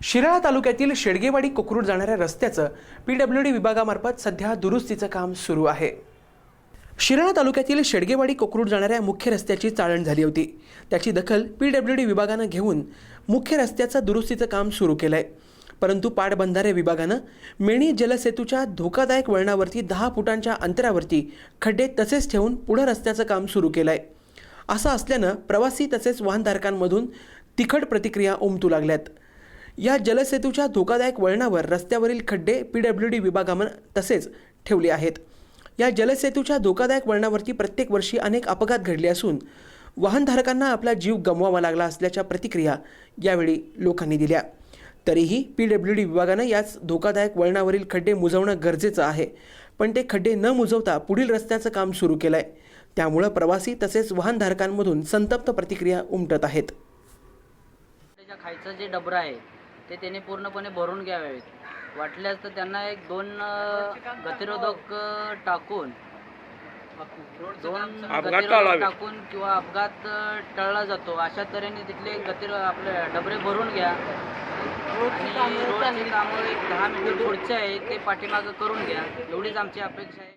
शिराळा तालुक्यातील शेडगेवाडी कोकरूड जाणाऱ्या रस्त्याचं पी डब्ल्यू डी विभागामार्फत सध्या दुरुस्तीचं काम सुरू आहे. शिराळा तालुक्यातील शेडगेवाडी कोकरूड जाणाऱ्या मुख्य रस्त्याची चाळण झाली होती. त्याची दखल पी डब्ल्यू डी विभागानं घेऊन मुख्य रस्त्याचं दुरुस्तीचं काम सुरू केलं आहे परंतु पाटबंधारे विभागानं मेणी जलसेतूच्या धोकादायक वळणावरती दहा फुटांच्या अंतरावरती खड्डे तसेच ठेवून पुढं रस्त्याचं काम सुरू केलं आहे असं असल्यानं प्रवासी तसेच वाहनधारकांमधून तिखट प्रतिक्रिया उमटू लागल्यात. या जलसेतूच्या धोकादायक वळणावर रस्त्यावरील खड्डे पी डब्ल्यू डी विभागामन तसेच ठेवले आहेत. या जलसेतूच्या धोकादायक वळणावरती प्रत्येक वर्षी अनेक अपघात घडले असून वाहनधारकांना आपला जीव गमवावा लागला असल्याच्या प्रतिक्रिया यावेळी लोकांनी दिल्या. तरीही पी डब्ल्यू डी विभागानं याच धोकादायक वळणावरील खड्डे मुजवणं गरजेचं आहे. पण ते खड्डे न मुजवता पुढील रस्त्याचं काम सुरू केलं आहे त्यामुळं प्रवासी तसेच वाहनधारकांमधून संतप्त प्रतिक्रिया उमटत आहेत. त्याच्या खायचं जे डबरं आहे ते त्याने पूर्णपणे भरून घ्यावेत. वाटल्यास तर त्यांना एक दोन गतिरोधक टाकून दोन गतिरोधक टाकून किंवा अपघात टळला जातो. अशा तऱ्हेने तिथले गतिर आपले डबरे भरून घ्या. आणि रोडचे कामं एक दहा मीटर पुढचे आहे ते पाठीमागं करून घ्या. एवढीच आमची अपेक्षा आहे.